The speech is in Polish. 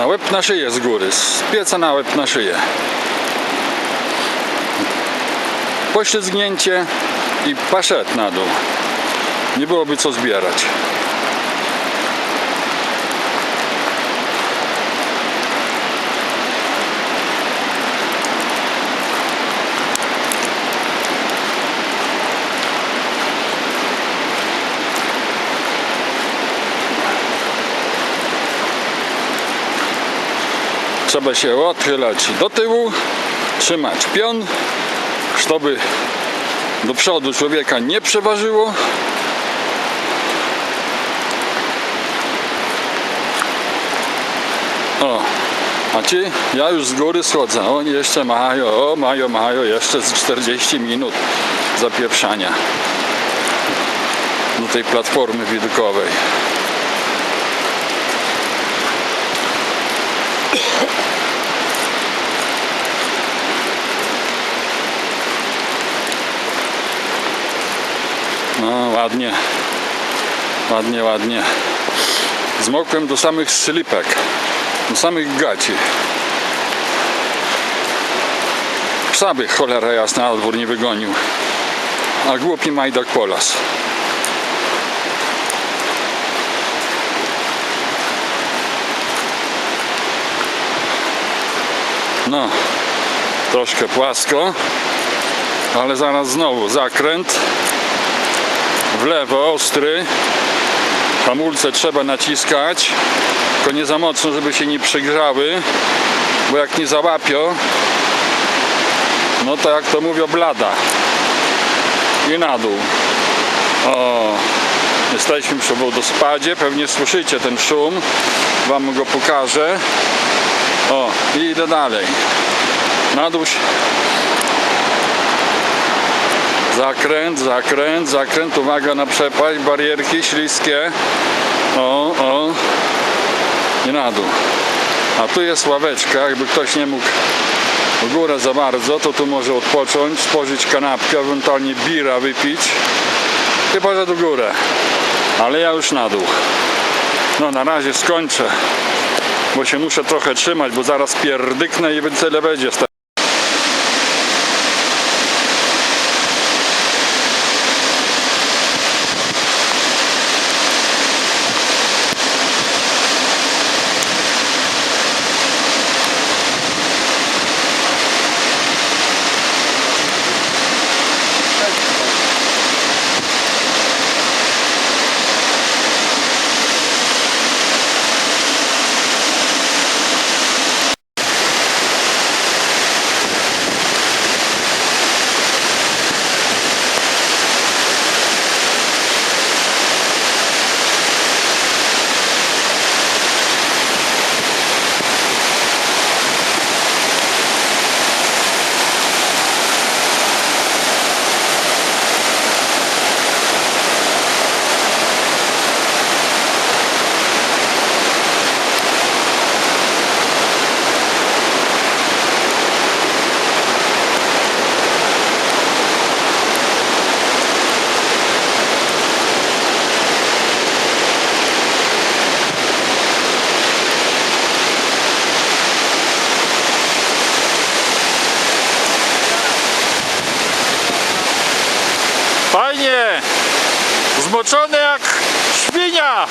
Na łeb na szyję z góry, z pieca na łeb na szyję. Poślizgnięcie i paszet na dół. Nie byłoby co zbierać. Trzeba się odchylać do tyłu, trzymać pion, żeby do przodu człowieka nie przeważyło. O, a ci, ja już z góry schodzę. Oni jeszcze mają, o, mają, mają jeszcze z 40 minut zapieprzania do tej platformy widokowej. No ładnie, ładnie, ładnie. Zmokłem do samych slipek, do samych gaci. Psa by cholera jasna na dwór nie wygonił. A głupi majdak polas. No, troszkę płasko, ale zaraz znowu zakręt w lewo, ostry. Hamulce trzeba naciskać, tylko nie za mocno, żeby się nie przegrzały, bo jak nie załapią, no to jak to mówią, blada. I na dół. O, jesteśmy przy wodospadzie, pewnie słyszycie ten szum, wam go pokażę. O, i idę dalej. Na dół się Zakręt, zakręt, zakręt, uwaga na przepaść, barierki śliskie. O, o. I na dół. A tu jest ławeczka, jakby ktoś nie mógł w górę za bardzo, to tu może odpocząć, spożyć kanapkę, ewentualnie bira wypić. Chyba, że do górę. Ale ja już na dół. No na razie skończę, bo się muszę trochę trzymać, bo zaraz pierdyknę i tyle będzie. Zmoczony jak świnia!